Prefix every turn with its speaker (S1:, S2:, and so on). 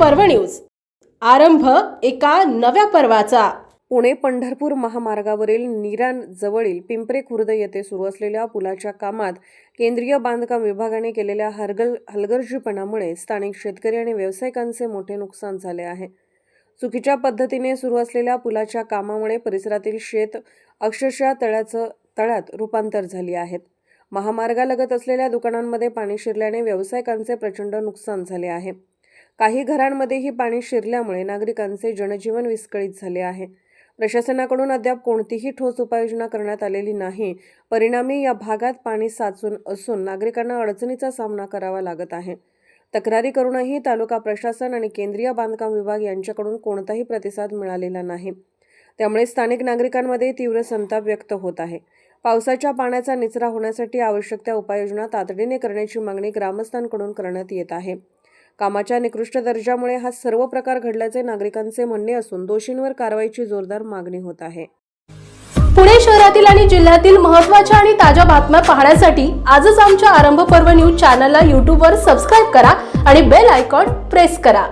S1: पर्व न्यूज. आरंभ एका नव्या पर्वाचा.
S2: पुणे पंढरपूर महामार्गावरील नीरान जवळील पिंपरे खुर्द येथे सुरू असलेल्या पुलाच्या कामात केंद्रीय बांधकाम विभागाने केलेल्या हरगल हलगर्जीपणामुळे स्थानिक शेतकरी आणि व्यावसायिकांचे मोठे नुकसान झाले आहे. चुकीच्या पद्धतीने सुरू असलेल्या पुलाच्या कामामुळे परिसरातील शेत अक्षरशः तळ्याचं तळ्यात रूपांतर झाली आहेत. महामार्गालगत असलेल्या दुकानांमध्ये पाणी शिरल्याने व्यावसायिकांचे प्रचंड नुकसान झाले आहे. काही घरांमध्येही पाणी शिरल्यामुळे नागरिकांचे जनजीवन विस्कळीत झाले आहे. प्रशासनाकडून अद्याप कोणतीही ठोस उपाययोजना करण्यात आलेली नाही. परिणामी या भागात पाणी साचून असून नागरिकांना अडचणीचा सामना करावा लागत आहे. तक्रारी करूनही तालुका प्रशासन आणि केंद्रीय बांधकाम विभाग यांच्याकडून कोणताही प्रतिसाद मिळालेला नाही. त्यामुळे स्थानिक नागरिकांमध्ये तीव्र संताप व्यक्त होत आहे. पावसाच्या पाण्याचा निचरा होण्यासाठी आवश्यक त्या उपाययोजना तातडीने करण्याची मागणी ग्रामस्थांकडून करण्यात येत आहे. कामाच्या निकृष्ट दर्जामुळे हा सर्व प्रकार घडल्याचे नागरिकांचे म्हणणे असून दोषींवर कारवाईची जोरदार मागणी होत आहे.
S1: पुणे शहरातील आणि जिल्ह्यातील महत्त्वाच्या आणि ताज्या बातम्या पाहण्यासाठी आजच आमच्या आरंभ पर्व न्यूज चॅनलला यूट्यूबवर सबस्क्राईब करा आणि बेल आयकॉन प्रेस करा.